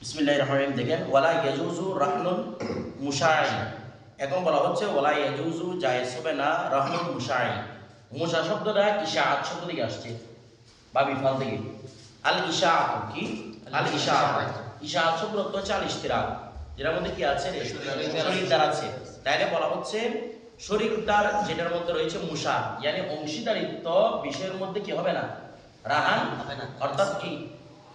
বিসমিল্লাহ রহমান দেখেন ওয়ালা ইয়াজুজু রাহনুন মুশাই এখন বলা হচ্ছে ওয়ালা ইয়াজুজু জায়েজ হবে না রাহনুন মুশাই মুশা শব্দটা ইশাআত শব্দ থেকে আসছে। বা বিফাল থেকে। আল ইশাআত কি? আল ইশাআত ইশাআত শব্দ হচ্ছে আল ইশতিরাক। যেটার মধ্যে কি আছে? শরীরদার আছে। তাইলে বলা হচ্ছে শরীরদার যেটার মধ্যে রয়েছে মুশা yani অংশীদারিত্ব বিষয়ের মধ্যে কি হবে না? রাহান? হবে না। অর্থাৎ কি?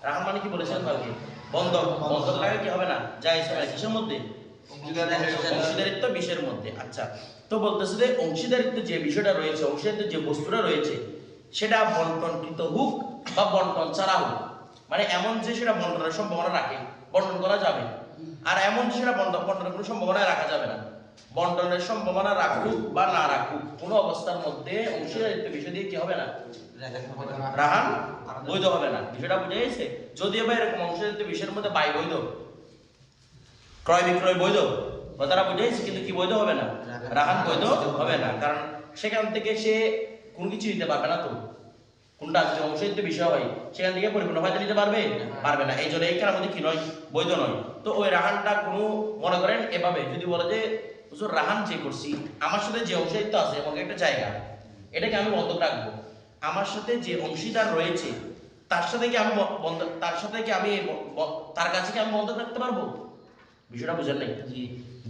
রাহান মানে কি বলেছেন কালকে বন্ধক বন্ধক লাগে কি হবে না? যাই হবে কিসের মধ্যে? অংশীদারিত্ব বিষয়ের মধ্যে। আচ্ছা তো বলতেছে যে অংশীদারিত্ব যে বিষয়টা রয়েছে অংশীদারিত্ব যে বস্তুটা রয়েছে সেটা বন্টনকৃত হোক বা বন্টন ছাড়া হোক মানে এমন যে সেটা বন্টনের সম্ভাবনা রাখে বন্টন করা যাবে। আর এমন যে সেটা বন্টন বন্টনের কোনো সম্ভাবনা রাখা যাবে না। বন্টনের সম্ভাবনা রাখুক বা না রাখুক, কোনো অবস্থার মধ্যে অংশীদারিত্ব বিষয় দিয়ে কি হবে না? রাহান, বৈধ হবে না। বিষয়টা বুঝে গেছে? যদিও বা এরকম অংশীদারিত্ব বিষয়ের মধ্যে বাই বৈধ। ক্রয় বিক্রয় বৈধ? কথাটা বুঝে গেছে, কিন্তু কি বৈধ হবে না? রাহান বৈধ হবে না, কারণ সেখান থেকে সে কোনো কিছু নিতে পারবে না তো। কোনটা? যদি অংশীদারিত্ব বিষয় হয়, সেখান থেকে পরিপূর্ণ ফায়দা নিতে পারবে? পারবে না। এই জন্য এই কারণের মধ্যে কি নয়, বৈধ নয়। তো ওই রাহানটা কোনো, মনে করেন এভাবে, যদি বলে যে হুজুর রাহান যে করছি আমার সাথে যে অংশীদারিত্ব আছে এবং একটা জায়গা এটাকে আমি বন্ধক রাখব। আমার সাথে যে অংশীদার রয়েছে তার সাথে কি আমি বন্ধ তার সাথে কি আমি তার কাছে কি আমি বন্ধক রাখতে পারব? বিষয়টা বুঝেন নাই।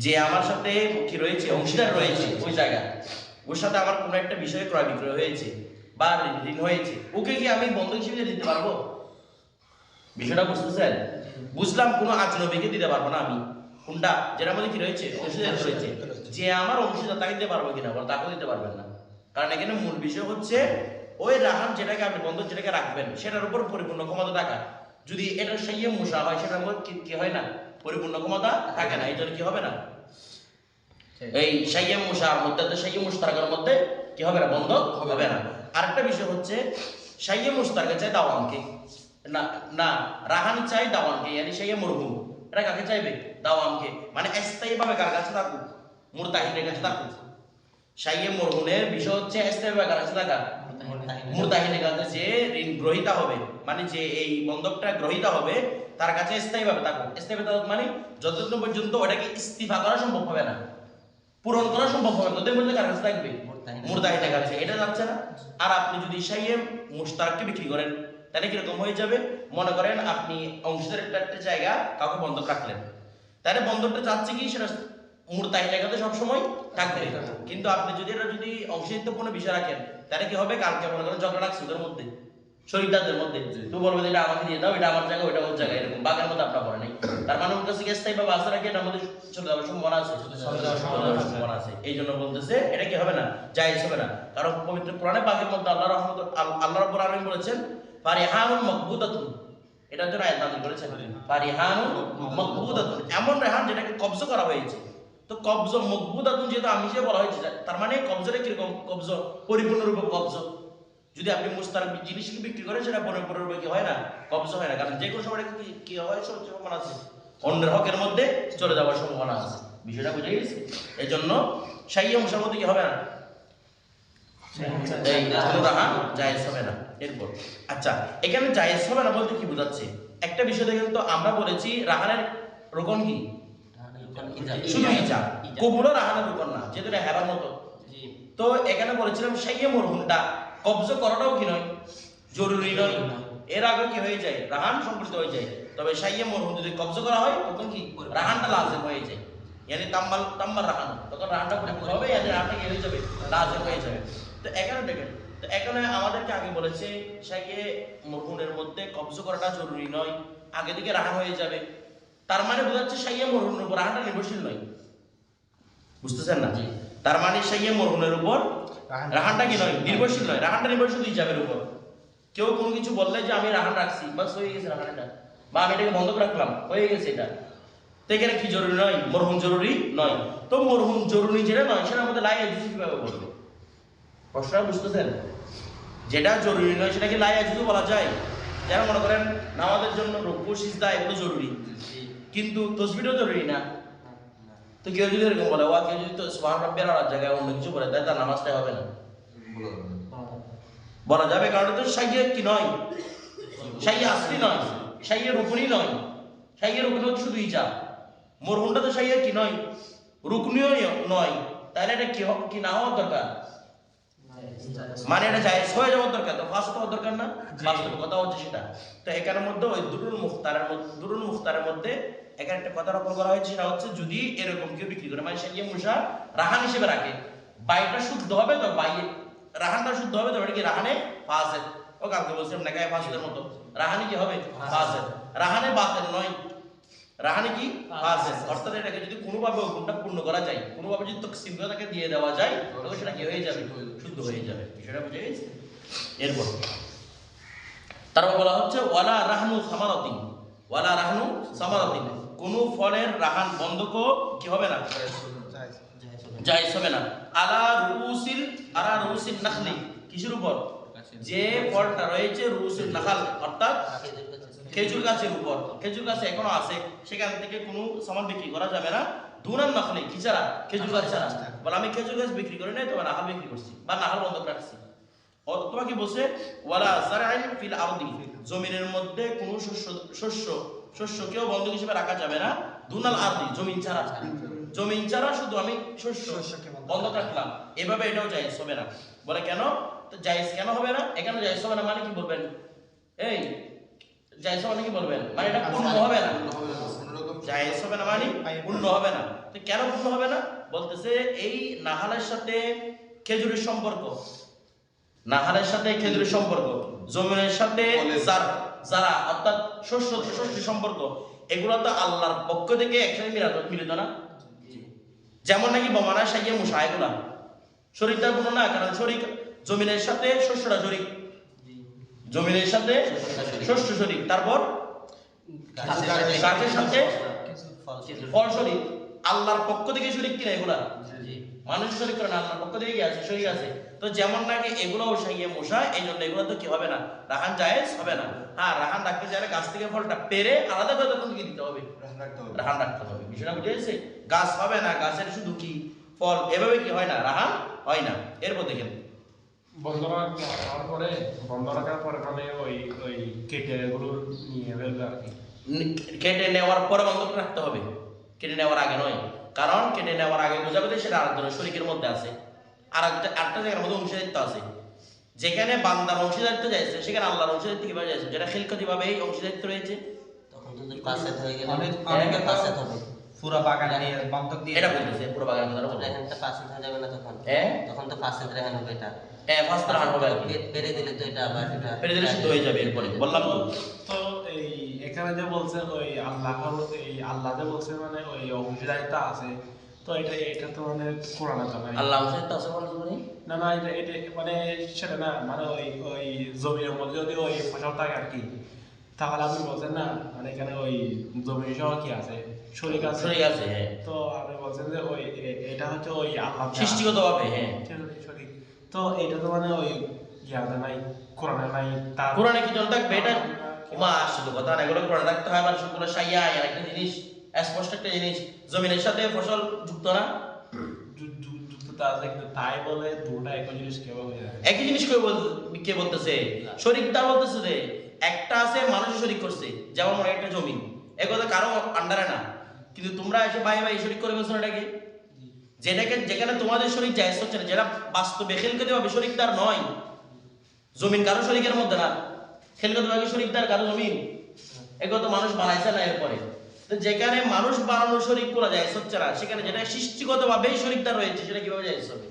যে আমার সাথে কি রয়েছে অংশীদার রয়েছে ওই জায়গায় ওর সাথে আমার কোনো একটা বিষয়ে ক্রয় বিক্রয় হয়েছে বা ঋণ হয়েছে ওকে কি আমি বন্ধক হিসেবে দিতে পারব? বিষয়টা বুঝতে বুঝতেছেন? বুঝলাম কোনো আজ আজনবীকে দিতে পারব না আমি। কোনটা যেটা মধ্যে কি রয়েছে? অংশীদার রয়েছে যে আমার অংশীদার তাকে দিতে পারব কিনা বলো? তাকেও দিতে পারবেন না। কারণ এখানে মূল বিষয় হচ্ছে ওই রাহান যেটাকে আপনি বন্ধক যেটাকে রাখবেন সেটার উপর পরিপূর্ণ ক্ষমতা থাকা। যদি এটা সেই মশা হয় সেটার মধ্যে কি- হয় না? পরিপূর্ণ ক্ষমতা থাকে না এই জন্য কি হবে না? এই সাইয়ে মুসার মধ্যে তো সাইয়ে মুস্তারকের মধ্যে কি হবে না বন্ধ হবে না। আরেকটা বিষয় হচ্ছে সাইয়ে মুস্তারকে চাই দাওয়ানকে। না না রাহান চাই দাওয়ানকে yani সাইয়ে মরহুম। এটা কাকে চাইবে? দাওয়ানকে মানে স্থায়ী ভাবে কার কাছে থাকুক মুরতাহিনের কাছে থাকুক সাইয়ে মরহুনের বিষয় হচ্ছে স্থায়ী ভাবে কার কাছে থাকা? মুরতাহিনের কাছে। যে ঋণ গ্রহিতা হবে মানে যে এই বন্ধকটা গ্রহিতা হবে তার কাছে স্থায়ীভাবে থাকুক স্থায়ীভাবে থাকুক মানে যতদিন পর্যন্ত ওটাকে ইস্তিফা করা সম্ভব হবে না পূরণ করা সম্ভব হবে না তোদের মধ্যে কার কাছে থাকবে। মুরতাহিনের কাছে। এটা যাচ্ছে না। আর আপনি যদি সাইয়ে মুস্তাককে বিক্রি করেন তাহলে কীরকম হয়ে যাবে? মনে করেন আপনি অংশীদার একটা একটা জায়গা কাউকে বন্ধক রাখলেন। তাহলে বন্ধকটা চাচ্ছে কি? সেটা কাছে সবসময় থাকবে। কিন্তু আপনি যদি এটা যদি বিষয় রাখেন তাহলে কি হবে? কালকে মনে করেন ঝগড়া রাখছে ওদের মধ্যে শরীরদারদের মধ্যে। তুই বলবে এটা আমাকে দিয়ে দাও এটা আমার জায়গা ওটা ওর জায়গা এরকম বাঘের আপনার পড়ে নাই। তার মানে ওর কাছে স্থায়ী ভাবে আসে রাখে এটার মধ্যে চলে যাওয়ার সম্ভাবনা আছে? সম্ভাবনা আছে। এই জন্য বলতেছে এটা কি হবে না? জায়েজ হবে না। কারণ পবিত্র কোরআনে বাঘের মধ্যে আল্লাহ রহমত আল্লাহ রাব্বুল আলামিন বলেছেন ফারিহানুন মাকবুদাতুন। এটার জন্য আয়াত নাযিল করেছেন? ফারিহানুন মাকবুদাতুন। এমন রেহান যেটাকে কবজ করা হয়েছে। তো কবজ মকবুদাতুন যেহেতু আমি যে বলা হয়েছে তার মানে কবজটা কীরকম? কবজ পরিপূর্ণরূপে কবজ। যদি আপনি মুস্তার জিনিসকে বিক্রি করেন সেটা পরিপূর্ণরূপে কি হয় না? কবজ হয় না। কারণ যে কোনো সময় কি কি হয়? সম্ভাবনা আছে। অন্যের হকের মধ্যে চলে যাওয়ার সম্ভাবনা আছে। বিষয়টা বুঝে গেছে। এই জন্য সাইয়া মুসার মধ্যে কি হবে না? আচ্ছা এখানে জায়েজ বোঝাচ্ছে? একটা বিষয় দেখেন তো, আমরা বলেছি রাহানের রোকন কি? শুধু ইজা কবুলও রাহানের রোকন না, যেহেতু হেরার মতো। তো এখানে বলেছিলাম সাইয়ে মরহুনটা কবজ করাটাও কি নয়? জরুরি নয়। এর আগে কি হয়ে যায়? রাহান সংকৃত হয়ে যায়। তবে সাইয়ে মরহুন যদি কবজ করা হয়, তখন কি? রাহানটা লাজেম হয়ে যায়। ইয়ানি তাম্বাল তাম্বার রাহান। তখন রাহানটা হবে, ইয়ানি রাহানটা হয়ে যাবে। লাজেম হয়ে যাবে। তো এখানে দেখেন তো এখানে আমাদেরকে আগে বলেছে সাইয়ে মরহুনের মধ্যে কবজ করাটা জরুরি নয় আগে থেকে রাহান হয়ে যাবে। তার মানে বোঝাচ্ছে সাইয়ে মরহুনের উপর রাহানটা নির্ভরশীল নয়। বুঝতেছেন না? তার মানে সাইয়ে মরহুনের উপর রাহানটা কি নয়? নির্ভরশীল। নয়। রাহানটা নির্ভরশীল হিসাবের উপর। কেউ কোনো কিছু বললে যে আমি রাহান রাখছি। বাস হয়ে গেছে রাহানটা বা আমি এটাকে বন্ধক রাখলাম। হয়ে গেছে এটা। তো এখানে কি জরুরি নয়? মরহুম জরুরি নয়। তো মরহুম জরুরি যেটা নয় সেটার মধ্যে লাই আজুজু কীভাবে বলবে প্রশ্নটা বুঝতেছেন? যেটা জরুরি নয় সেটাকে লাই আজুজু বলা যায়। যেন মনে করেন নামাজের জন্য রক্ষ সিজদা এগুলো জরুরি। কিন্তু তসবিরও জরুরি না। তো কেউ যদি এরকম বলে ওয়া কেউ যদি তো সুবহান রাব্বিয়াল আলার জায়গায় অন্য কিছু বলে তাহলে তার নামাজটা হবে না। বলা যাবে কারণ তো সাইয়ে কি নয়? সাইয়ে আসলি নয়। সাইয়ে রুকুনি নয়। সাইয়ের রুকন হচ্ছে শুধু ইজাব মরহুমটা তো সাইয়ের কি নয়? রুকনিও নয়। তাহলে এটা কি না হওয়ার দরকার? মানে এটা জায়েজ। হয়ে যাওয়ার দরকার তো ফার্স্ট হওয়ার দরকার না? বাস্তব কথা হচ্ছে সেটা। তো এখানের মধ্যে ওই দুরুল মুখতারের মধ্যে দুরুল মুখতারের মধ্যে এখানে একটা কথা রকম করা হয়েছে সেটা হচ্ছে যদি এরকম কেউ বিক্রি করে মানে সে গিয়ে মুসা রাহান হিসেবে রাখে। বাইটা শুদ্ধ হবে তো বাই রাহানটা শুদ্ধ হবে তো এটা কি রাহানে ফাসেদ ও কালকে বলছিলাম না গায়ে ফাসেদের মতো। রাহানি কি হবে? ফাসেদ রাহানে বাতের নয়। রাহানি কি? ফাসেদ অর্থাৎ এটাকে যদি কোনোভাবে হুকুমটা পূর্ণ করা যায় কোনোভাবে যদি তকসিম করে তাকে দিয়ে দেওয়া যায় তবে সেটা কি হয়ে যাবে? শুদ্ধ হয়ে যাবে। বিষয়টা বুঝে গেছে? এরপর তারপর বলা হচ্ছে ওয়ালা রাহনু সামারাতিন। ওয়ালা রাহনু সামারাতিন। কোন ফলের রাহান বন্ধক কি হবে না? জায়েজ হবে না। আলা রুসিল আলা রুসিল নাখলি। কিসের উপর? যে ফলটা রয়েছে রুসিল নাখাল অর্থাৎ খেজুর গাছের উপর। খেজুর গাছ এখনও আছে সেখান থেকে কোনো সামান বিক্রি করা যাবে না। দুনান নাখলে কি ছাড়া খেজুর গাছ ছাড়া। বলে আমি খেজুর গাছ বিক্রি করি নাই তোমার নাহাল বিক্রি করছি বা নাহাল বন্ধ রাখছি। তোমাকে বলছে ওয়ালা জারাইন ফিল আরদি জমিনের মধ্যে কোনো শস্য শস্য শস্যকেও বন্ধক হিসেবে রাখা যাবে না। দুনাল আরদি জমিন ছাড়া। জমিন ছাড়া শুধু আমি শস্য বন্ধক রাখলাম। এভাবে এটাও জায়েজ হবে না। বলে কেন? তো জায়েজ কেন হবে না? এখানে জায়েজ হবে না মানে কি বলবেন? এই জায়েজ হবে না কি বলবেন? মানে এটা পূর্ণ হবে না। জায়েজ হবে না মানে পূর্ণ হবে না। তো কেন পূর্ণ হবে না? বলতেছে এই নাহালের সাথে খেজুরের সম্পর্ক। নাহালের সাথে খেজুরের সম্পর্ক। জমিনের সাথে যারা অর্থাৎ শস্য শস্য সম্পর্ক। এগুলো তো আল্লাহর পক্ষ থেকে একসাথে মিলাত মিলিত না? যেমন নাকি বমানা সাইয়ে মুসা এগুলা। শরীরটার কোনো না কারণ শরীর জমিনের সাথে শস্যটা শরীর জমিনের সাথে শস্য শরীর তারপর? গাছের সাথে। ফল শরীর। আল্লাহর পক্ষ থেকে শরীর কিনা এগুলা? মানুষ শরীর করে না আল্লাহর পক্ষ থেকে আছে? শরীর আছে। তো যেমন নাকি এগুলো সাইয়ে মশা এই জন্য এগুলো তো কি হবে না? রাহান জায়েজ হবে না। হ্যাঁ রাহান রাখতে চাইলে গাছ থেকে ফলটা পেরে আলাদা করে তখন কি দিতে হবে? রাহান রাখতে হবে। বিষয়টা বুঝে গেছে? গাছ হবে না গাছের শুধু কি ফল? এভাবে কি হয় না? রাহান হয় না। এরপর দেখেন। বন্ধ রাখার পরে বন্ধ রাখার পরে মানে ওই ওই কেটে এগুলো নিয়ে ফেলবে আর কি। কেটে নেওয়ার পরে বন্ধক রাখতে হবে। কেটে নেওয়ার আগে নয়। কারণ কেটে নেওয়ার আগে বোঝাবে যে সেটা আরেকজনের শরীরের মধ্যে আছে। আর একটা আরেকটা জায়গার মধ্যে অংশীদারিত্ব আছে। যেখানে বান্দার অংশীদারিত্ব যাইছে সেখানে আল্লাহর অংশীদারিত্ব কীভাবে যাইছে? যেটা খেলকতি ভাবে এই অংশীদারিত্ব রয়েছে তখন হয়ে গেলে অনেক- একটা অনেকে পাশে হবে পুরো বাগান বন্ধক দিয়ে এটা বলতেছে পুরো বাগানের কথা পাশে হয়ে যাবে না তখন। হ্যাঁ তখন তো হবে এটা। হ্যাঁ হবে পেরে দিলে তো এটা আবার এটা পেরে দিলে শুদ্ধ হয়ে যাবে এরপরে বললাম তো। তো এই এখানে যে বলছে ওই আল্লাহ এই আল্লাহ যে বলছে মানে ওই আছে। তো এটা এটা তো মানে তো আল্লাহ বলে তুমি না না এটা এটা মানে সেটা না মানে ওই ওই জমির মধ্যে যদি ওই ফসল থাকে আর কি তাহলে আপনি বলছেন না মানে এখানে ওই জমি সহ কি আছে? শরীর আছে। শরীর আছে হ্যাঁ। তো আপনি বলছেন যে ওই এটা হচ্ছে ওই আল্লাহ দেয়া। সৃষ্টিগত ভাবে হ্যাঁ। শরীর, শরীর। তো এটা তো মানে ওই ইয়াতে নাই কোরআনে নাই তার কোরআনে কি জন থাকবে এটা? মা কথা না এগুলো কোরআনে রাখতে হয় শুক্র সাইয়া আর একটা জিনিস স্পষ্ট একটা জিনিস। জমিনের সাথে ফসল যুক্ত না? যু- যু- যুক্ততা আছে কিন্তু তাই বলে দুটা একই জিনিস কেউ একই জিনিস কে বল- কে বলতেছে? বলতেছে যে একটা আছে মানুষের শরিক করছে যেমন মনে হয় একটা জমি। এ কথা কারও আন্ডারে না। কিন্তু তোমরা এসে ভাই ভাই শরিক করে বলছো এটাকে? যেটাকে যেখানে তোমাদের শরিক জায়জ হচ্ছে না যেটা বাস্তবে খেলকে দেওয়া শরিকদার নয়। জমিন কারও শরিকের মধ্যে না। খেলকে দেওয়া শরিকদার, কারও জমিন। এগুলো তো মানুষ বানাইছে না এরপরে। তো যেখানে মানুষ বানানোর শরিক করা যায় হচ্ছে না, সেখানে যেটা সৃষ্টিগত ভাবেই শরিকদার রয়েছে, সেটা কীভাবে যায় হবে?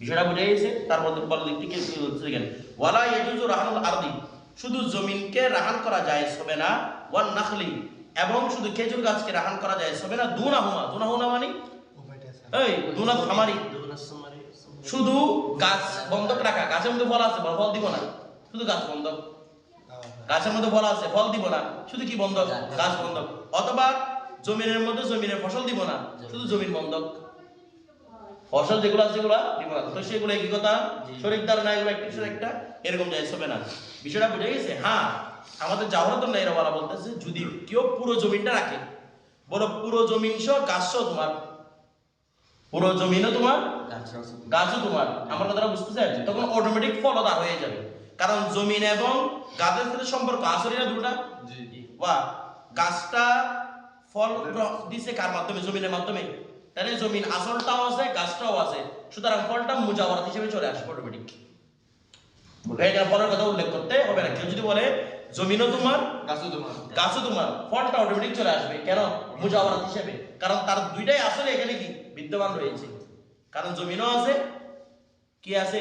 বিষয়টা বুঝে গেছে? তারপর বল দিক থেকে কি বলছে দেখেন। ওয়ালা ইয়াজুজু রাহানুল আরদি। শুধু জমিনকে রাহান করা যায় হবে না, ওয়ান নাখলি। এবং শুধু খেজুর গাছকে রাহান করা যায় হবে না দুনা হুমা। দুনা হুনা মানে? এই দুনা খামারি শুধু গাছ বন্ধক রাখা। গাছের মধ্যে ফল আছে ফল দিব না। শুধু গাছ বন্ধক। গাছের মধ্যে ফল আছে ফল দিব না। শুধু কি বন্ধক? গাছ বন্ধক। অথবা জমিনের মধ্যে জমিনের ফসল দিব না। শুধু জমিন বন্ধক। ফসল যেগুলো আছে সেগুলো দিব না। তো সেগুলো কি কথা। শরীরদার না এগুলো একটা কিছু একটা এরকম যাই হবে না বিষয়টা বুঝে গেছে? হ্যাঁ। আমাদের এরা বলা বলতেছে যদি কেউ পুরো জমিনটা রাখে বলো পুরো জমিন সহ গাছ তোমার পুরো জমিনও তোমার গাছও তোমার। আমার কথাটা বুঝতেছেন তখন অটোমেটিক ফলদার হয়ে যাবে। কারণ জমিন এবং গাছের সাথে সম্পর্ক আসলে না দুটা? বা গাছটা ফল দিছে কার মাধ্যমে? জমিনের মাধ্যমে। তাহলে জমিন আসলটাও আছে গাছটাও আছে। সুতরাং ফলটা মুজাওয়ারাত হিসেবে চলে আসবে অটোমেটিক ফলের কথা উল্লেখ করতে হবে না। কেউ যদি বলে জমিনও তোমার গাছও তোমার। গাছও তোমার। ফলটা অটোমেটিক চলে আসবে। কেন? মুজাওয়ারাত হিসেবে। কারণ তার দুইটাই আসলে এখানে কি? বিদ্যমান রয়েছে। কারণ জমিনও আছে কি আছে?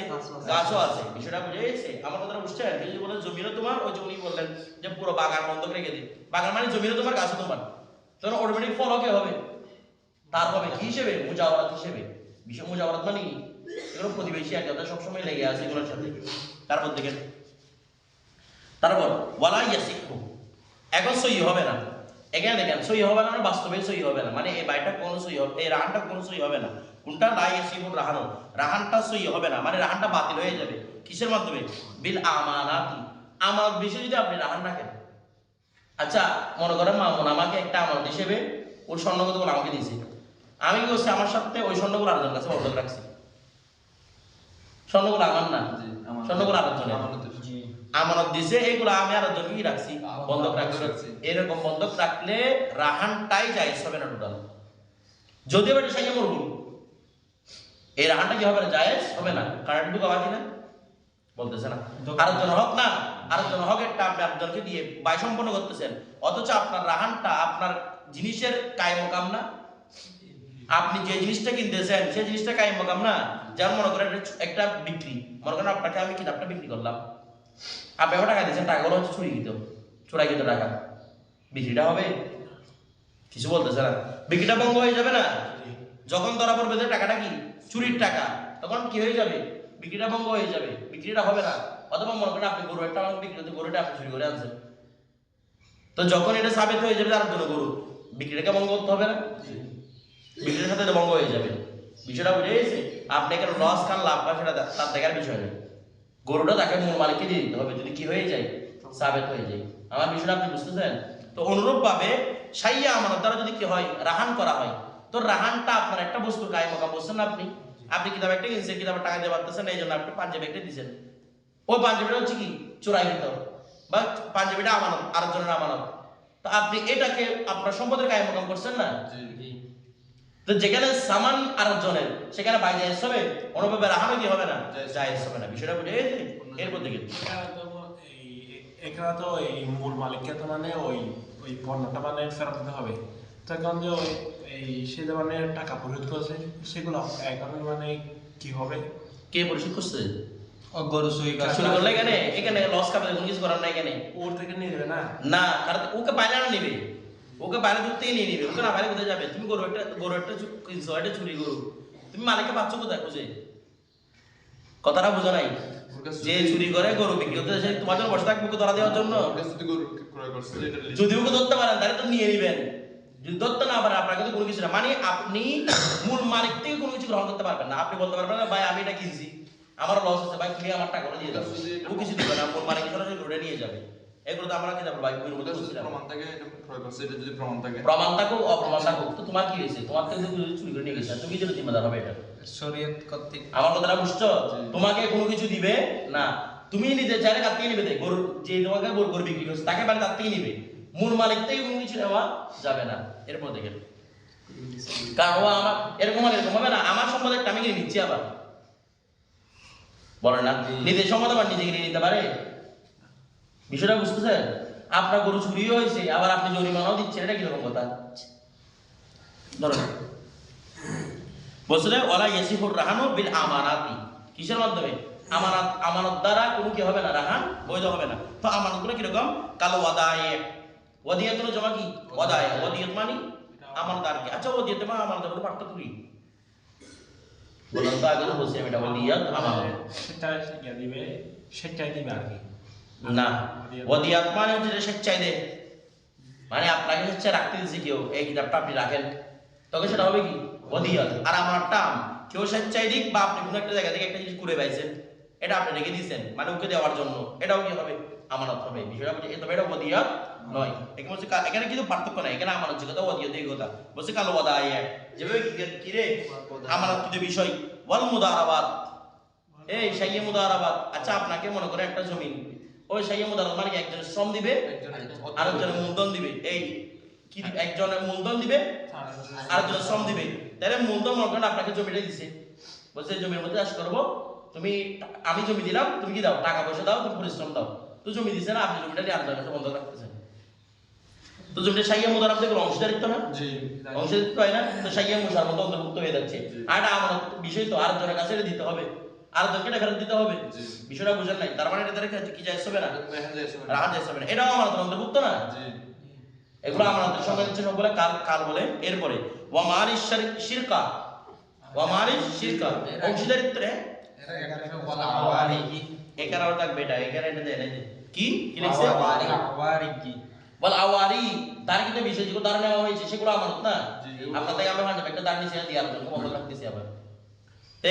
গাছও আছে। বিষয়টা বুঝে গেছে? আমার কথাটা বুঝছেন কেউ যদি বলে জমিনও তোমার ওই যে উনি বললেন যে পুরো বাগান বন্ধক রেখে দিই বাগান মানে জমিনও তোমার গাছও তোমার। তখন অটোমেটিক ফলও কে হবে? তার হবে কি হিসেবে? মুজাওয়ারাত হিসেবে। বিষয় মুজাওয়ারাত মানে কি? এগুলো প্রতিবেশী কথা সবসময় লেগে আছে এগুলোর সাথে। তারপর দেখেন। তারপর ওয়ালা ইয়াসিকু এখন সই হবে না। এখানে দেখেন সই হবে না মানে বাস্তবে সই হবে না। মানে এই বাইটা কোনো সই হবে এই রাহানটা কোনো সই হবে না? কোনটা? লা ইয়াসিকুর রাহানো। রাহানটা সই হবে না। মানে রাহানটা বাতিল হয়ে যাবে। কিসের মাধ্যমে? বিল আমানাতি। আমার বিষয়ে যদি আপনি রাহান রাখেন। আচ্ছা মনে করেন মামুন আমাকে একটা আমানত হিসেবে ওর স্বর্ণগতগুলো আমাকে দিয়েছে। আমি কি করছি আমার সাথে ওই স্বর্ণগুলো আরেকজন কাছে বন্ধক রাখছি। স্বর্ণগুলো আমার না। জি, আমার- স্বর্ণগুলো আরেকজনের। আমানতের। আমানত দিছে এগুলো আমি আর কি রাখছি বন্ধক রাখছি। এরকম বন্ধক রাখলে রাহানটাই জায়েজ হবে না টোটাল। যদিও এটা সঙ্গে মরবুল এই রাহানটা কি হবে না জায়েজ হবে না কারেন্ট ঢুকা বাকি না বলতেছে না। আরেকজন হক না আরেকজন হক একটা আপনি আরেকজনকে দিয়ে বাই সম্পন্ন করতেছেন। অথচ আপনার রাহানটা আপনার জিনিসের কায় মোকাম না। আপনি যে জিনিসটা কিনতেছেন সেই জিনিসটা কায় মোকাম না। যেমন মনে করেন একটা- একটা বিক্রি। মনে করেন আপনাকে আমি কিতাবটা বিক্রি করলাম। আপনি টাকা দিয়েছেন টাকাগুলো হচ্ছে চুরি গিত চোরাই গিত টাকা। বিক্রিটা হবে। কিছু বলতেছে না। বিক্রিটা বঙ্গ হয়ে যাবে না? যখন ধরা পড়বে যে টাকাটা কি? চুরির টাকা। তখন কি হয়ে যাবে? বিক্রিটা বঙ্গ হয়ে যাবে। বিক্রিটা হবে না। অথবা মনে করেন আপনি গরু একটা আমাকে বিক্রি গরুটা আপনি চুরি করে আনছেন। তো যখন এটা সাবিত হয়ে যাবে তার জন্য গরু। বিক্রিটাকে বঙ্গ করতে হবে না? বিক্রির সাথে বঙ্গ হয়ে যাবে। বিষয়টা বুঝে গেছে? আপনি এখানে লস খান, লাভ খান, সেটা তার দেখার বিষয় নেই গরুটা তাকে মূল মালিককে দিয়ে দিতে হবে। যদি কি হয়ে যায়, সাবেত হয়ে যায়। আমার বিষয়টা আপনি বুঝতেছেন তো অনুরূপ ভাবে সাইয়া আমানত দ্বারা যদি কি হয়, রাহান করা হয়। তো রাহানটা আপনার একটা বস্তু গায়ে মকা বলছেন আপনি। আপনি কিতাব একটা কিনছেন কিতাবের টাকা দিয়ে পারতেছেন এই জন্য আপনি পাঞ্জাবি একটা দিচ্ছেন ওই পাঞ্জাবিটা হচ্ছে কি? চোরাই দিত বা পাঞ্জাবিটা আমানত, আরেকজনের আমানত। তো আপনি এটাকে আপনার সম্পদের গায়ে মকাম করছেন না। তো যেখানে সামান আরেকজনের সেখানে বাই জায়েজ হবে অনুভবে রাহানো কি হবে না? জায়েজ। হবে না বিষয়টা বুঝে গেছে? এরপর দেখেন এখানে তো এই মূল মালিককে তো মানে ওই ওই পণ্যটা মানে ফেরত দিতে হবে। তো এখন যে এই সে যে মানে টাকা পরিশোধ করেছে সেগুলো এখন মানে কি হবে? কে পরিশোধ করছে? ও গরু সই করা শুরু করলে এখানে এখানে লস খাবে কোনো কিছু করার নাই এখানে। ওর থেকে নিয়ে নেবে না? না কারণ ওকে বাইরে না নিবে। ওকে বাইরে থেকে নিয়ে নিবে। ওকে না বাইরে কোথায় যাবে? তুমি গরু একটা গরু একটা কিনছো একটা চুরি গরু। তুমি মালিককে পাচ্ছ কোথায়? খুঁজে কথাটা বোঝা নাই। যে চুরি করে গরু বিক্রি করতে সে তোমার জন্য বসে থাকবে ধরা দেওয়ার জন্য। যদি ওকে ধরতে পারেন তাহলে তো নিয়ে নিবেন। যদি ধরতে না পারেন আপনাকে কোনো কিছু না। মানে আপনি মূল মালিক থেকে কোনো কিছু গ্রহণ করতে পারবেন না। আপনি বলতে পারবেন না ভাই আমি এটা কিনছি। আমার লস হচ্ছে ভাই তুমি আমার টাকাটা দিয়ে দাও। ও কিছু দিবে না। মূল মালিক সরাসরি নিয়ে যাবে। এগুলো তো আমরা কি ভাই প্রমাণ থাকে, এটা ক্রয় করছে, এটা যদি প্রমাণ থাকে, প্রমাণ থাকুক অপ্রমাণ থাকুক তো তোমার কি হয়েছে? তোমার থেকে যদি চুরি করে নিয়ে গেছে। তুমি যেটা জিম্মেদার হবে এটা? শরীয়ত কর্তৃক। আমার কথাটা বুঝছ? তোমাকে কোনো কিছু দিবে? না। তুমি নিজে চাইলে কার থেকে নিবে। দেখ গরু যে তোমাকে গরু গরু বিক্রি করছে তাকে পারে তার থেকে নিবে। মূল মালিক থেকে কোনো কিছু নেওয়া যাবে না। এরপর দেখেন। কারণ ও আমার এরকম হলে এরকম হবে না। আমার সম্পদে একটা আমি কিনে নিচ্ছি আবার। বলে না। নিজের সম্পদ আবার নিজে কিনে নিতে পারে? বিষয়টা বুঝতেছেন আপনার গরু চুরিও হয়েছে, আবার আপনি জরিমানাও দিচ্ছেন, এটা কীরকম কথা? ধরেন। বলছে ওলা ইয়াসিফুর রাহানু বিল আমানাতি। কিসের মাধ্যমে? আমানত আমানত দ্বারা কোনো কি হবে না, রাহান বৈধ হবে না। তো আমানতগুলো কীরকম? কালো ওয়াদায়ে। ওয়াদিয়াত হলো জমা কি? ওয়াদায়ে। ওয়াদিয়াত মানে? আমানত আর কি। আচ্ছা ওয়াদিয়াত মানে আমানত মধ্যে পার্থক্য কি? বললাম, তো আগে আমি? এটা ওয়াদিয়াত, আমানত। সেটা দিবে, সেটাই দিবে আর কি। না। ওয়াদিয়াত মানে হচ্ছে যে স্বেচ্ছায় দেয় মানে আপনাকে হচ্ছে রাখতে দিচ্ছে কেউ, এই কিতাবটা আপনি রাখেন। তখন সেটা হবে কি? ওয়াদিয়াত আর আমার টাম কেউ স্বেচ্ছায় দিক বা আপনি কোনো একটা জায়গা থেকে একটা জিনিস ঘুরে পাইছেন, এটা আপনি রেখে দিয়েছেন মানে ওকে দেওয়ার জন্য। এটাও কি হবে? আমানত হবে বিষয়টা বুঝে তবে এটা ওয়াদিয়াত নয়। এখানে বলছে এখানে কিন্তু পার্থক্য নাই, এখানে আমানত যে কথা ওয়াদিয়াত এই কথা। বলছে কালো ওয়াদা আয় যেভাবে কি- রে? আমানত কিন্তু বিষয়। ওয়াল মুদারাবাত এই সাইয়ে মুদারাবাত আচ্ছা আপনাকে মনে করেন একটা জমিন ওই সাইয়া মুদারাত মানে কি একজনের শ্রম দিবে আরেকজনের মূলধন দিবে। এই কি দিবে? একজনের মূলধন দিবে আরেকজনের শ্রম দিবে। তাহলে মূলধন মনে করেন আপনাকে জমিটা দিছে। বলছে জমির মধ্যে চাষ করব। তুমি আমি জমি দিলাম তুমি কি দাও? টাকা পয়সা দাও তুমি পরিশ্রম দাও। তো জমি দিছে না আপনি জমিটা নিয়ে কাছে বন্ধ রাখতেছেন। তো জমিটা সাইয়া মুদারাত থেকে অংশীদারিত্ব না? জি। অংশীদারিত্ব হয় না? তো সাইয়া মুসার মতো অন্তর্ভুক্ত হয়ে যাচ্ছে। আর এটা আমার বিষয় তো আর আরেকজনের কাছে এটা দিতে হবে। আরেকজনকে এটা ফেরত দিতে হবে। বিষয়টা বুঝেন নাই। তার মানে এটা কি যায় হবে না। রাহাত যাচ্ছে হবে না। এটাও আমার অন্তর্ভুক্ত না। জি। এগুলো আমাদের সঙ্গে হচ্ছে সবগুলো কাল কাল বলে। এরপরে ওয়ামারিস শিরকা। ওয়ামারিস শিরকা। অংশীদারিত্বে আবার থাকবে এটা। এখানে এটা দেয় নাই কি? কি লিখছে? বল আওয়ারি। তার কিন্তু বিষয় যেগুলো তার নেওয়া হয়েছে সেগুলো আমানত না। আপনার থেকে আমরা হান্ড্রেড একটা তার নিচে দিয়ে আলোচনা রাখতেছি আবার। তো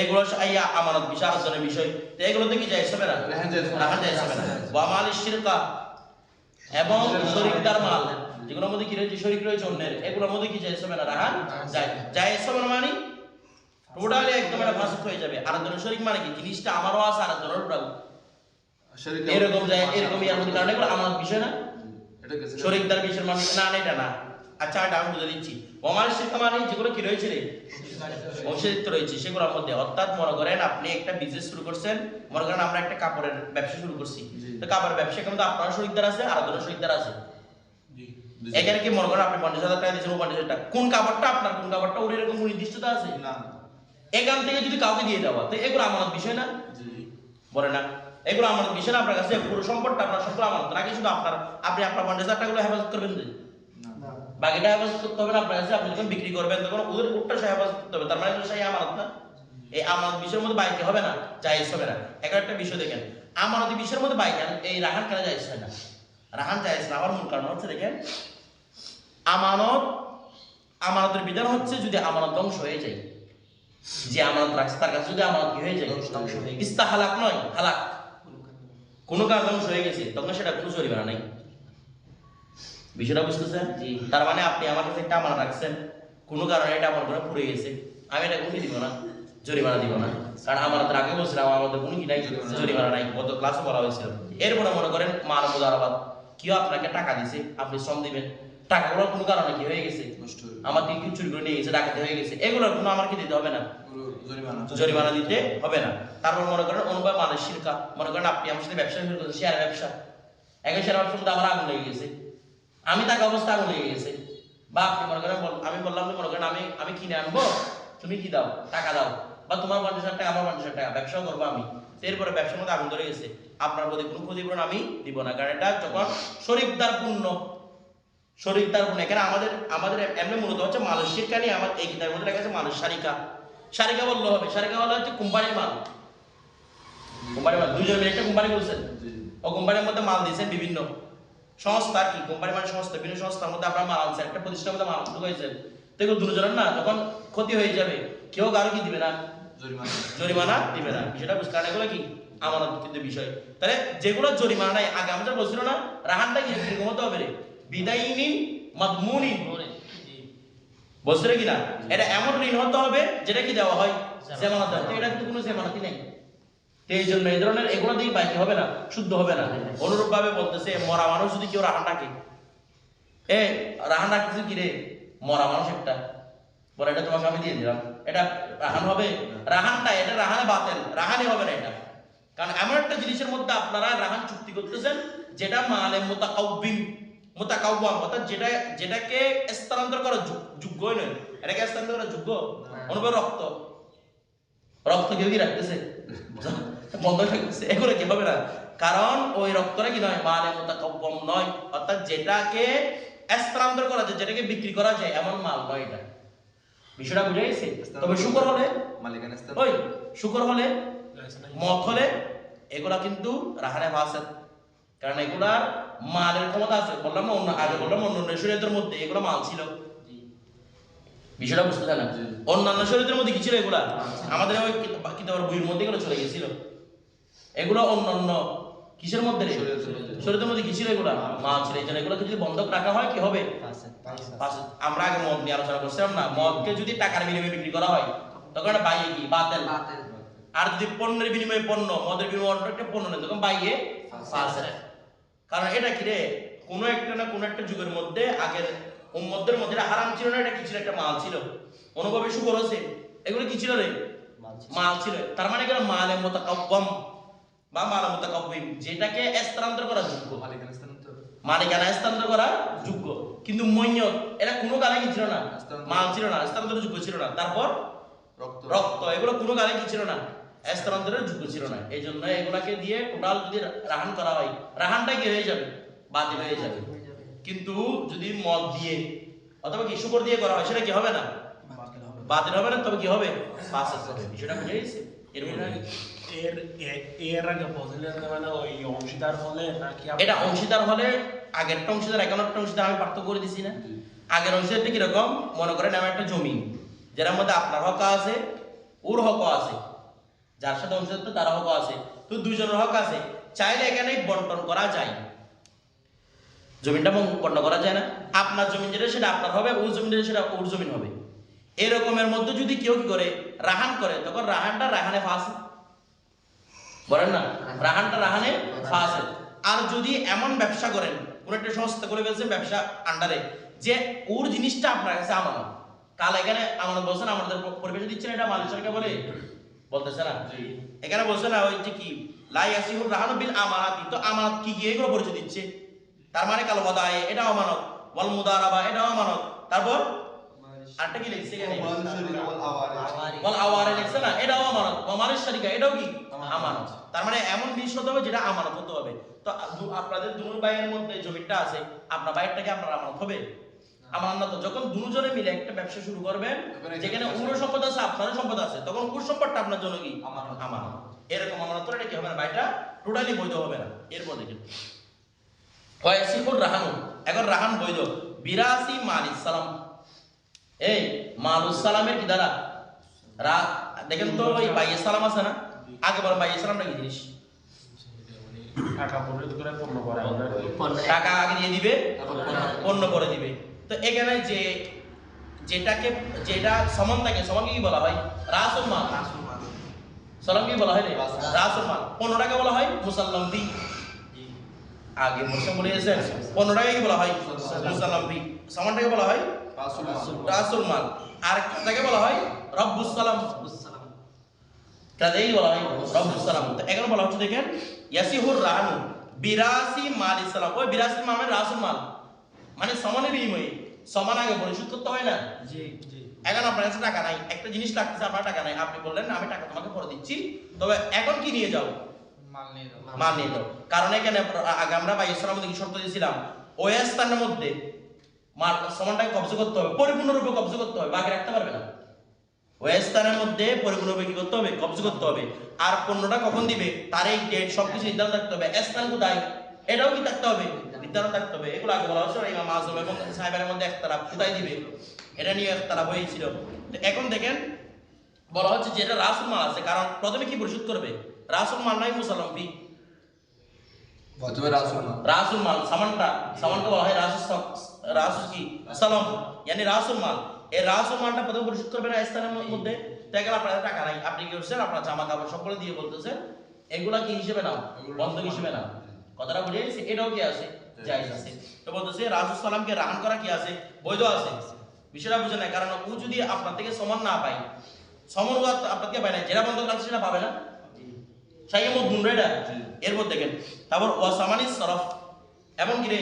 এগুলো আইয়া আমানত বিষয় আলোচনার বিষয়। তো এগুলোতে কি যায় হবে না? যাইছে যায় হবে না। ওয়ামারিস শিরকা এবং শরীকদার মাল। যেগুলোর মধ্যে কি রয়েছে? শরীক রয়েছে অন্যের। এগুলোর মধ্যে কি জায়েজ হবে না? রাহান যায়। জায়েজ হবে না মানে? টোটালি একদম একটা ফাঁসক হয়ে যাবে। আর একজনের শরীক মানে কি? জিনিসটা আমারও আছে আর একজনের টোটাল এরকম যায় এরকম ইয়ার মধ্যে কারণ এগুলো আমার বিষয় না। এটা গেছে। শরীকদার বিষয়ের মানে না না এটা না। আচ্ছা এটা আমি বুঝে দিচ্ছি। ওমার শিক্ষা মানে যেগুলো কি রয়েছে রে? অংশীদারিত্ব রয়েছে সেগুলোর মধ্যে। অর্থাৎ মনে করেন আপনি একটা বিজনেস শুরু করছেন মনে করেন আমরা একটা কাপড়ের ব্যবসা শুরু করছি। তো কাপড়ের ব্যবসা কিন্তু আপনার শরীকদার আছে আর একজনের শরীকদার আছে। এখানে কি মনে করেন আপনি পঞ্চাশ হাজার টাকা দিয়েছেন ও পঞ্চাশ হাজার টাকা? কোন কাপড়টা আপনার কোন কাপড়টা ওর এরকম নির্দিষ্টতা আছে? না। এখান থেকে যদি কাউকে দিয়ে দেওয়া তো এগুলো আমানত বিষয় না? বলে না। এগুলো আমানত বিষয় না আপনার কাছে পুরো সম্পদটা আপনার সবগুলো আমানত। নাকি শুধু আপনার আপনি আপনার পঞ্চাশ হাজার টাকাগুলো হেফাজত করবেন যে? বাকিটা হেফাজত করতে হবে না আপনার কাছে আপনি যখন বিক্রি করবেন তখন ওদের ওটা সে হেফাজত করতে হবে তার মানে সেই আমানত না? এই আমানত বিষয়ের মধ্যে বাইকে হবে না জায়েজ হবে না। এখন একটা বিষয় দেখেন আমানত বিষয়ের মধ্যে বাইক এই রাহান কেন জায়েজ হয় না? রাহান জায়েজ না আমার মূল কারণ হচ্ছে দেখেন আমানত আমানতের বিধান হচ্ছে যদি আমানত ধ্বংস হয়ে যায়। যে আমানত রাখছে তার কাছে যদি আমানত কি হয়ে যায়? ধ্বংস হয়ে। ইস্তা হালাক নয় হালাক। কোনো কাজ ধ্বংস হয়ে গেছে তখন সেটা কোনো জরিমানা নাই। বিষয়টা বুঝতেছেন। তার মানে আপনি আমার কাছে একটা আমানত রাখছেন। কোনো কারণে এটা আমার করে পুড়ে গেছে। আমি এটা কোনো দিব না জরিমানা দিব না। কারণ আমার তো আগে বলছিলাম আমাদের কোনো কি নাই জরিমানা। নাই গত ক্লাসে বলা হয়েছিল। এরপরে মনে করেন মানব মুদারাবাদ কেউ আপনাকে টাকা দিছে আপনি শ্রম দিবেন। টাকাগুলো কোনো কারণে কি হয়ে গেছে? আমার থেকে কিছু চুরি করে নিয়ে গেছে ডাকাতি হয়ে গেছে। এগুলোর কোনো আমার কি দিতে হবে না? জরিমানা জরিমানা দিতে হবে না। তারপর মনে করেন অনুভব মানুষ শিরকা মনে করেন আপনি আমার সাথে ব্যবসা শুরু করেছেন শেয়ার ব্যবসা। একই শেয়ার ব্যবসার মধ্যে আমার আগুন লেগে গেছে। আমি তাকে অবস্থা আগুন লেগে গেছে। বা আপনি মনে করেন বল- আমি বললাম মনে করেন আমি আমি কিনে আনব তুমি কি দাও? টাকা দাও। বা তোমার পঞ্চাশ হাজার টাকা আমার পঞ্চাশ হাজার টাকা ব্যবসাও করব আমি। এরপরে ব্যবসার মধ্যে আগুন ধরে গেছে। আপনার প্রতি কোনো ক্ষতিপূরণ আমি দিব না কারণ এটা যখন শরীফদার পূর্ণ। শরীফদার পূর্ণ এখানে আমাদের আমাদের এমনি মূলত হচ্ছে মানুষ শিক্ষা নিয়ে আমার এই কিতাবের মধ্যে লেখা আছে মানুষ সারিকা। সারিকা বলল হবে। সারিকা বলা হচ্ছে কোম্পানির মাল। কোম্পানির মাল। দুইজন মিলে একটা কোম্পানি বলছেন ও কোম্পানির মধ্যে মাল দিয়েছেন বিভিন্ন। সংস্থা আর কি কোম্পানি মানে সংস্থা বিভিন্ন সংস্থার মধ্যে আপনার মাল আনছেন একটা প্রতিষ্ঠানের মধ্যে মাল ঢুকাইছেন তো এগুলো দুজনের না যখন ক্ষতি হয়ে যাবে কেউ কারও কি দিবে না? জরিমানা। জরিমানা দিবে না। বিষয়টা বুঝতে কারণ এগুলো কি? আমানত কিন্তু বিষয়। তাহলে যেগুলো জরিমানা নাই আগে আমরা বলছিল না রাহানটা কি এরকম হতে হবে রে। বিদায়িনী মাদমুনিন। বলছিল কি না? এটা এমন ঋণ হতে হবে যেটা কি দেওয়া হয়? জামানত। তো এটা কিন্তু কোনো জামানতই নেই। তো এই জন্য এই ধরনের এগুলো দিয়ে বাইকে হবে না শুদ্ধ হবে না। অনুরূপ ভাবে বলতেছে মরা মানুষ যদি কেউ রাহান ডাকে। এ রাহান ডাকতেছে কি রে? মরা মানুষ একটা। বলে এটা তোমাকে আমি দিয়ে দিলাম। এটা রাহান হবে? রাহান না এটা রাহানে বাতেল। রাহানি হবে না এটা। কারণ এমন একটা জিনিসের মধ্যে আপনারা রাহান চুক্তি করতেছেন যেটা মানে মোতাকাউবিম মোতাকাউবাম অর্থাৎ যেটা যেটাকে স্থানান্তর করা যোগ- যোগ্যই নয়। এটাকে স্থানান্তর করা যোগ্য? অনুভব রক্ত। রক্ত কেউ কি রাখতেছে? বন্ধ থাকতেছে এগুলো কি হবে না? কারণ ওই রক্তটা কি নয়? মানে মোতাকাব্বম নয়। অর্থাৎ যেটাকে স্থানান্তর করা যায় যেটাকে বিক্রি করা যায় এমন মাল নয় এটা। বিষয়টা বুঝে গেছে? তবে শুকর হলে? মালিকানা ওই শুকর হলে। মদ হলে? এগুলা কিন্তু রাহানে ফাসেদ কারণ এগুলার মালের ক্ষমতা আছে। বললাম না অন্য আগে বললাম অন্য অন্য শরীয়তের মধ্যে এগুলো মাল ছিল। বিষয়টা বুঝতে চান জি। অন্যান্য শরীরের মধ্যে কি ছিল এগুলা? আমাদের ওই কিতাব- কিতাবের বইয়ের মধ্যে এগুলো চলে গেছিল। এগুলো অন্যান্য কিসের মধ্যে রে? শরীয়তের মধ্যে। কি ছিল এগুলা? মাল ছিল এই জন্য এগুলোকে যদি বন্ধক রাখা হয় কি হবে? আমরা আগে মদ নিয়ে আলোচনা করছিলাম না। মদকে যদি টাকার বিনিময়ে বিক্রি করা হয় তখন এটা বাইয়ে কি? বাতেল। আর যদি পণ্যের বিনিময়ে পণ্য মদের বিনিময়ে অন্য একটা পণ্য নেই তখন বাইয়ে। কারণ এটা কি রে? কোনো একটা না কোনো একটা যুগের মধ্যে আগের উম্মতদের মধ্যে হারাম ছিল না? এটা কি ছিল? একটা মাল ছিল। অনুভবে শুকর হচ্ছে এগুলো কি ছিল রে? মাল ছিল। তার মানে এগুলো মালে মোতাকাব্বম বা মালে মোতাকাব্বিম যেটাকে স্থানান্তর করা যোগ্য। মালিকানা স্থানান্তর। করা যোগ্য। কিন্তু মৈয়ত এটা কোনো কালে কি ছিল না। মাল ছিল না স্থানান্তর যোগ্য ছিল না। তারপর? রক্ত। রক্ত এগুলো কোনো কালে কি ছিল না? স্থানান্তরের যোগ্য ছিল না। এই জন্য এগুলাকে দিয়ে টোটাল যদি রাহান করা হয় রাহানটা কি হয়ে যাবে? বাতিল হয়ে যাবে। কিন্তু যদি মদ দিয়ে অথবা কি শুকর দিয়ে করা হয় সেটা কি হবে না? বাতিল হবে। না তবে কি হবে? পাস হবে বিষয়টা বুঝে গেছে? এর মধ্যে এর এর আগে মানে ওই অংশীদার হলে নাকি এটা অংশীদার হলে আগেরটা অংশীদার অংশীদার আমি পার্থক্য করে দিছি না। আগের অংশীদারটা কীরকম? মনে করেন আমার একটা জমি যার মধ্যে আপনার হক আছে ওর হক আছে। যার সাথে অংশীদার তার হক আছে। তো দুইজনের হক আছে। চাইলে এখানে বন্টন করা যায়। জমিটা বন- বন্টন করা যায় না। আপনার জমি যেটা সেটা আপনার হবে ওর জমি যেটা সেটা ওর জমিন হবে। এরকমের মধ্যে যদি কেউ কি করে রাহান করে তখন রাহানটা রাহানে ফাঁস। বলেন না? রাহানটা রাহানে ফাঁস। আর যদি এমন ব্যবসা করেন কোন একটা সংস্থা করে ফেলছেন ব্যবসা আন্ডারে যে ওর জিনিসটা আপনার কাছে আমানত। কাল এখানে আমানত বলছেন আমাদের পরিবেশে দিচ্ছেন এটা মালিশারকে বলে? বলতেছে না? এখানে বলছে না ওই যে কি লাই আসিহুর রাহানু বিল আমানাতি। তো আমানত কি কি এগুলো পরিচয় দিচ্ছে? তার মানে কালো বদায় এটাও আমানত। ওয়াল মুদারাবা এটাও আমানত। তারপর? আরেকটা কি লিখছে এখানে বল আওয়ারে লিখছে না এটাও আমানত আমানের শরিকা এটাও কি আমানত তার মানে এমন জিনিস হতে হবে যেটা আমানত হতে হবে তো আপনাদের দুই ভাইয়ের মধ্যে জমিটা আছে আপনার ভাইয়েরটাকে আপনার আমানত হবে আমানত না তো যখন দুজনে মিলে একটা ব্যবসা শুরু করবেন যেখানে উড়ো সম্পদ আছে আপনারও সম্পদ আছে তখন কোন সম্পদটা আপনার জন্য কি? আমানত। আমানত এরকম আমানত এটা কি হবে না ভাইটা? টোটালি বৈধ হবে না। এরপর দেখেন। ওয়াসিফুর রাহানু। এখন রাহান বৈধ। বিরাসি মালিক সালাম এই মালুস সালামের কি দ্বারা রা দেখেন তো ওই বাইয়ে সালাম আছে না? আগে বলেন বাইয়ে সালামটা কি জিনিস? টাকা আগে দিয়ে দিবে পণ্য করে দিবে। তো এখানে যে যেটাকে যেটা সমান থাকে সমানকে কি বলা হয়? রাসুল মাল। সালাম কি বলা হয় রে? রাসুল মাল। পনেরো টাকা বলা হয় মুসাল্লাম ফি আগে বসে বলে এসেছেন। পনেরো টাকা কি বলা হয়? মুসাল্লাম ফি সমানটাকে বলা হয়? রাসুল মাল আর তাকে বলা হয় রব্বুস সালাম কাদেই বলা হয় রব্বুস সালাম তো এখানে বলা হচ্ছে দেখেন ইয়াসিহুর রানু বিরাসি মাল ইসলাম। ওই বিরাসি মাল মানে রাসুল মাল মানে সমানের বিনিময়ে। সমান আগে পরিশোধ করতে হয় না। জি জি। এখন আপনার কাছে টাকা নাই। একটা জিনিস লাগতেছে আপনার টাকা নাই। আপনি বললেন আমি টাকা তোমাকে পরে দিচ্ছি। তবে এখন কি নিয়ে যাও? মাল নিয়ে যাও কারণ এখানে আগে আমরা বা ইসলামের দিকে শর্ত দিয়েছিলাম? ওই স্থানের মধ্যে মার সমানটাকে কবজা করতে হবে, পরিপূর্ণরূপে কবজা করতে হবে, বাকি রাখতে পারবে না। ওই স্থানের মধ্যে পরিপূর্ণরূপে কি করতে হবে? কবজা করতে হবে। আর পণ্যটা কখন দিবে? তার এই ডেট সবকিছু নির্ধারণ থাকতে হবে। স্থান কোথায়? এটাও কি থাকতে হবে? নির্ধারণ থাকতে হবে। এগুলো আগে বলা হচ্ছে ইমাম আজম এবং সাহেবের মধ্যে একতারাপ কোথায় দিবে? এটা নিয়ে একতারাপ হয়েছিল। এখন দেখেন বলা হচ্ছে যে এটা রাসুল মাল আছে কারণ প্রথমে কি পরিশোধ করবে? রাসুল মাল নাই মুসাল্লাম ফি অথবা রাসুল না রাসুল মাল সামানটা বলা হয় রাসুল রাসুল কি? সালাম। রাসুল মাল। এই রাসুল মালটা প্রথম পরিশোধ করবে না স্থানের মধ্যে? দেখেন আপনার টাকা নাই। আপনি কি করছেন? আপনার জামা কাপড় সকলে দিয়ে বলতেছেন এগুলা কি হিসেবে নাও? বন্ধক হিসেবে নাও? কথাটা বুঝে গেছে? এটাও কি আছে? জায়েজ আছে। তো বলতেছে রাসুল সালামকে রাহান করা কি আছে? বৈধ আছে? বিষয়টা বুঝে না কারণ ও যদি আপনার থেকে সমান না পায় সমান ও আপনার থেকে পায় না যেটা বন্ধক রাখছে সেটা পাবে না? সাইয়ে মধ্যুন এটা? এরপর দেখেন তারপর ওয়াসামানি সরফ এবং কি রে?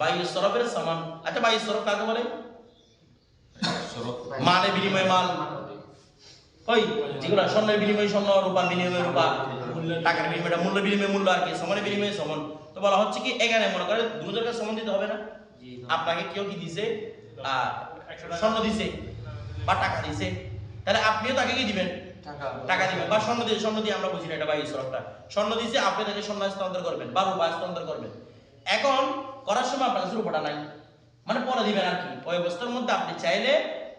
বাইয়ের সরফের সমান। আচ্ছা বাইয়ের সরফ কাকে বলে? মানে বিনিময়ে মাল। ওই যেগুলো স্বর্ণের বিনিময়ে স্বর্ণ রূপার বিনিময়ে রূপা। টাকার বিনিময়ে মূল্য বিনিময়ে মূল্য আর কি সমানের বিনিময়ে সমান। তো বলা হচ্ছে কি এখানে মনে করে দুজনের কাছে সমান দিতে হবে না? আপনাকে কেউ কি দিছে? স্বর্ণ দিছে বা টাকা দিছে। তাহলে আপনিও তাকে কি দিবেন? টাকা। টাকা দিবেন। বা স্বর্ণ দিয়ে স্বর্ণ দিয়ে আমরা বুঝি না এটা বা ইসরফটা স্বর্ণ দিয়েছে আপনি তাকে স্বর্ণ হস্তান্তর করবেন বা রূপা হস্তান্তর করবেন। এখন করার সময় আপনার কাছে রূপাটা নাই। মানে পরে দিবেন আর কি। ওই অবস্থার মধ্যে আপনি চাইলে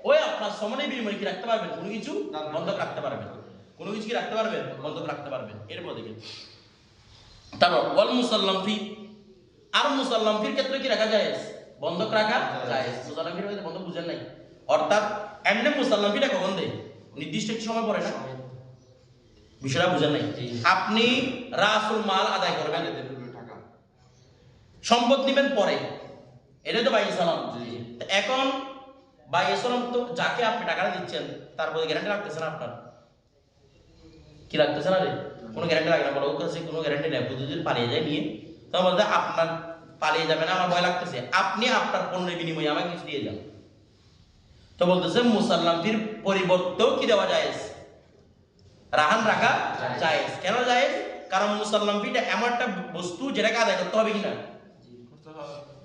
ওই আপনার সমানে বিনিময় কি রাখতে পারবেন? কোনো কিছু বন্ধক রাখতে পারবেন। কোনো কিছু কি রাখতে পারবেন? বন্ধক রাখতে পারবেন। এরপর দেখেন তারপর ওয়াল মুসাল্লাম ফি। আর মুসাল্লাম ফির ক্ষেত্রে কি রাখা যায় বন্ধক রাখা যায় মুসাল্লাম ফির বন্ধক বুঝেন নাই। অর্থাৎ এমনি মুসাল্লাম ফিটা কখন দেয়? নির্দিষ্ট একটি সময় পরে না? বিষয়টা বুঝেন নাই? আপনি রাসুল মাল আদায় করবেন। টাকা। সম্পদ নেবেন পরে। এটাই তো বাইয়ে সালাম। এখন বাইয়ে সালাম তো যাকে আপনি টাকাটা দিচ্ছেন তার প্রতি গ্যারান্টি রাখতেছেন আপনার? কি রাখতেছে না রে? কোনো গ্যারান্টি লাগে না। বলো ওর কাছে কোনো গ্যারান্টি নেই। বুঝে যদি পালিয়ে যায় নিয়ে তখন বলতে আপনার পালিয়ে যাবে না আমার ভয় লাগতেছে। আপনি আপনার পণ্যের বিনিময়ে আমাকে কিছু দিয়ে যান। তো বলতেছে মুসাল্লামটির পরিবর্তেও কি দেওয়া যায় রাহান রাখা জায়েজ। কেন জায়েজ? কারণ মুসাল্লাম ফিটা এমন একটা বস্তু যেটাকে আদায় করতে হবে কিনা।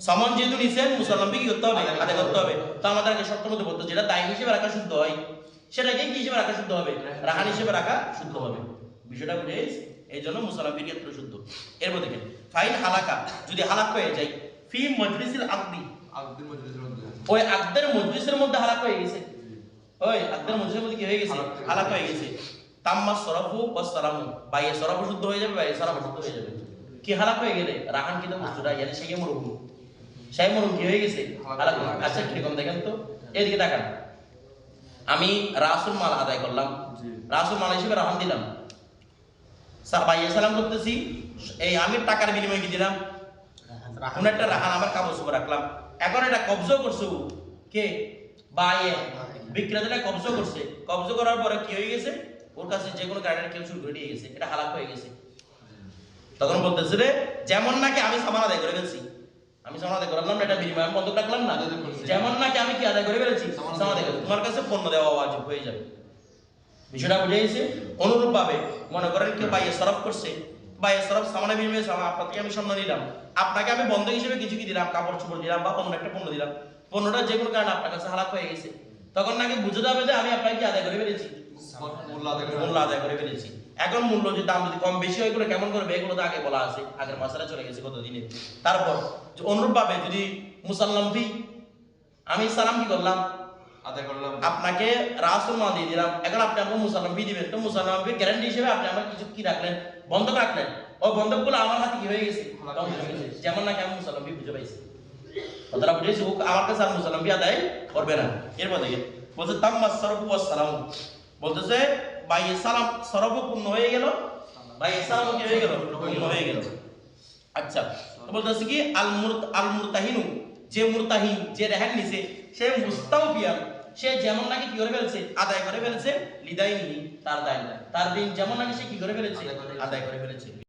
সামান যেহেতু নিছেন মুসাল্লাম কি করতে হবে? আদায় করতে হবে। তো আমাদেরকে শর্ত মধ্যে বলতো যেটা দায় হিসেবে রাখা শুদ্ধ হয় সেটাকে কি হিসেবে রাখা শুদ্ধ হবে? রাহান হিসেবে রাখা শুদ্ধ হবে। বিষয়টা বুঝে এই জন্য মুসাল্লামের ক্ষেত্রে শুদ্ধ। এরপর দেখেন ফাইন হালাকা যদি হালাক হয়ে যায় ফি মজলিসিল আকদি আগদিন মজলিসের মধ্যে ওই আকদের মজলিসের মধ্যে হালাক হয়ে গেছে। ওই আকদের মজলিসের মধ্যে কি হয়ে গেছে? হালাক হয়ে গেছে। তাম্মা সরাফু ও সালামু। বাইয়ে সরাফু শুদ্ধ হয়ে যাবে বাইয়ে সালামু শুদ্ধ হয়ে যাবে। কি হালাক হয়ে গেলে? রাহান কিন্তু বস্তুটা ইয়ানি সেই মরুভূমি। সেই মরুভূমি কি হয়ে গেছে? হালাক। আচ্ছা কীরকম দেখেন তো? এদিকে তাকান। আমি রাসুল মাল আদায় করলাম। রাসুল মাল হিসেবে রাহান দিলাম। বাইয়ে সালাম করতেছি। এই আমি টাকার বিনিময়ে কি দিলাম? কোন একটা রাহান আমার কাগজ রাখলাম। এখন এটা কবজ করছ কে? বাইয়ে বিক্রেতাটা কবজ করছে। কবজ করার পরে কি হয়ে গেছে? ওর কাছে যে কোনো গাড়িটা কেউ চুরি করে নিয়ে গেছে। এটা হালাক হয়ে গেছে। তখন বলতেছে রে যেমন নাকি আমি সামান আদায় করে ফেলছি। আমি সামান আদায় করলাম না এটা বিনিময় বন্ধক রাখলাম না। যেমন নাকি আমি কি আদায় করে ফেলেছি? সামান সামান আদায় করে। তোমার কাছে পণ্য দেওয়া ওয়াজিব হয়ে যাবে। বিষয়টা বুঝে গেছে? অনুরূপ ভাবে মনে করেন কেউ বাইয়ে সরফ করছে। বাইয়ে সরফ সামানে বিনিময়ে সামান আপনার থেকে আমি স্বর্ণ নিলাম আপনাকে আমি বন্ধক হিসেবে কিছু কি দিলাম? কাপড় চোপড় দিলাম বা অন্য একটা পণ্য দিলাম। পণ্যটা যে কোনো কারণে আপনার কাছে হালাক হয়ে গেছে। তখন নাকি বুঝে যাবে যে আমি আপনাকে আদায় করে ফেলেছি? মূল্য আদায় করে করে ফেলেছি। এখন মূল্য যদি দাম যদি কম বেশি হয় এগুলো কেমন করবে? এগুলো তো আগে বলা আছে। আগের মাসারা চলে গেছে কত দিনে তারপর যে অনুরূপ ভাবে যদি মুসাল্লাম ফি আমি সালাম কি করলাম? আদায় করলাম। আপনাকে রাসুল মাল দিয়ে দিলাম। এখন আপনি আমাকে মুসাল্লাম ফি দিবেন। তো মুসাল্লাম ফি গ্যারান্টি হিসেবে আপনি আমার কিছু কি রাখলেন? বন্ধক রাখলেন ওই বন্ধকগুলো আমার হাতে কি হয়ে গেছে। যেমন নাকি আমি মুসাল্লাম ফি বুঝে পাইছি। কথাটা বুঝেছি ও আমার কাছে আর মুসাল্লাম ফি আদায় করবে না। এরপর দেখে বলছে তাম্মা সরফু ওয়াস সালাম। বলতেছে বাইয়ে সালাম সরফ পূর্ণ হয়ে গেল? বাইয়ে সালাম কি হয়ে গেল? পূর্ণ হয়ে গেল। আচ্ছা বলতেছে কি আল মুরত আল মুরতাহিনু। যে মুরতাহিন যে রেহান নিছে সে মুস্তাওফিয়ান সে যেমন নাকি কি করে ফেলছে? আদায় করে ফেলছে। লিদাইনি তার দায় তার দিন যেমন নাকি সে কি করে ফেলেছে? করে ফেলেছে। আদায় করে ফেলেছে।